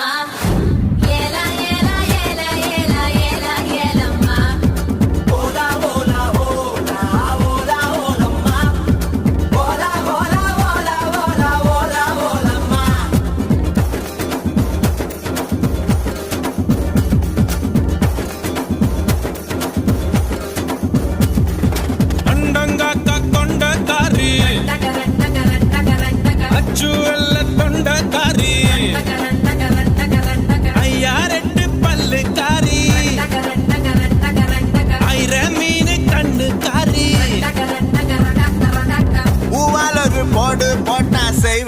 my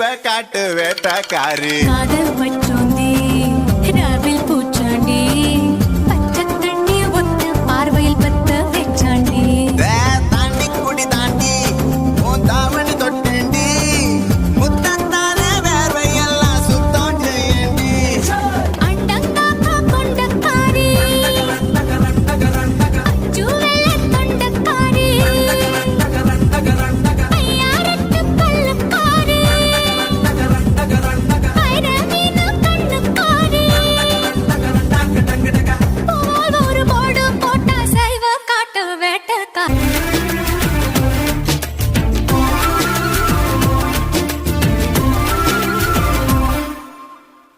போட்டா காட்டு வேட்டக்காரி காதல் வச்சோந்தி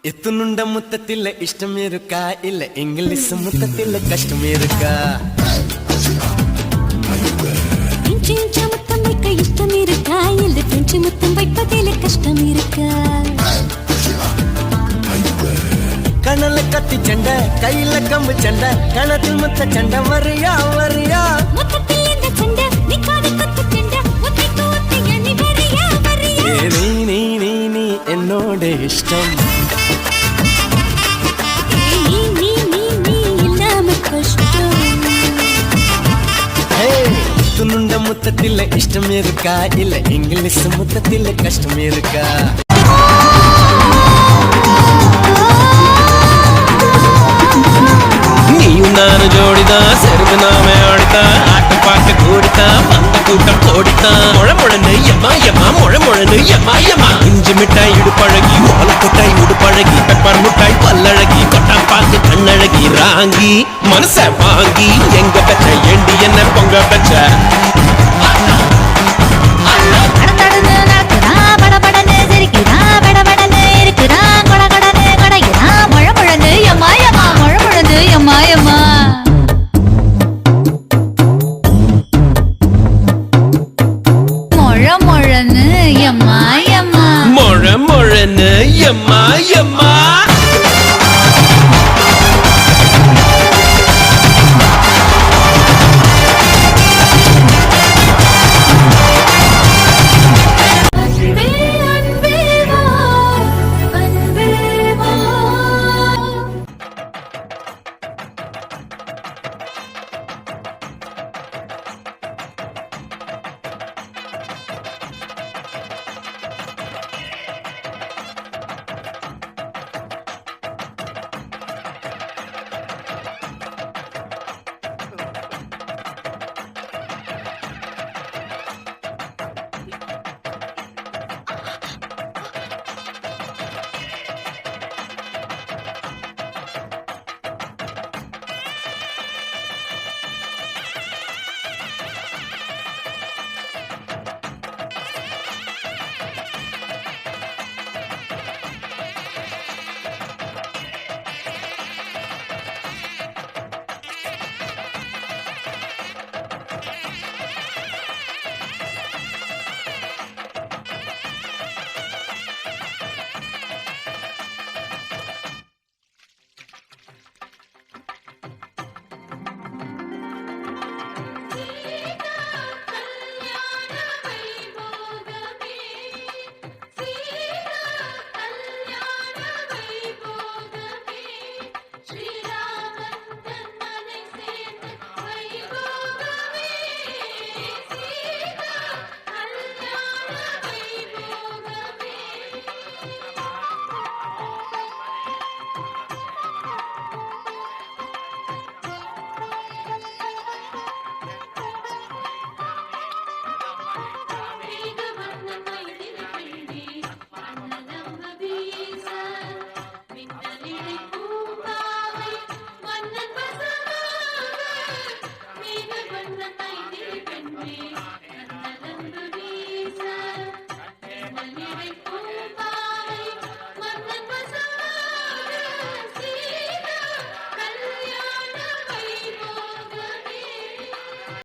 എത്തുന്നുണ്ട മുത്തത്തില്ല ഇഷ്ടം ഇരുക്കാ ഇല്ല ഇംഗ്ലീഷ് മുത്തത്തില്ല കഷ്ടം ഇരുക്കാ മുത്തം വയ്ക്ക ഇഷ്ടം ഇരുക്കാ ഇല്ല പെഞ്ചു മുത്തം വയ്പ്പതില്ല കഷ്ടം ഇരുക്കാ கணல கத்தி சண்டை கையில கம்பு சண்டை கணத்தில் முத்த சண்டை வரியா வரியா എന്നോട് ഇഷ്ടം ുണ്ട മുത്തത്തില്ല ഇഷ്ടം ഇരുക്കാ ഇല്ല ഇംഗ്ലീഷ് മുത്തത്തില്ല കഷ്ടം ഇരുക്കാ നീയും നാനും ജോഡിതാ സെരുപ്പ് നാമേ கூட்டம் கோடித்தான் முழ முழனு எம்மா எம்மா முழ முழனு எம்மா எம்மா. இஞ்சி மிட்டாய் இடுப்பழகி ஓல கொட்டாய் உடுப்பழகி பெப்பர் முட்டாய் பல்லழகி கொட்டாம் பார்த்து கண்ணழகி ராங்கி மனச வாங்கி எங்க பெற்ற ஏண்டி என்ன பொங்க பெற்ற? எம்மா எம்மா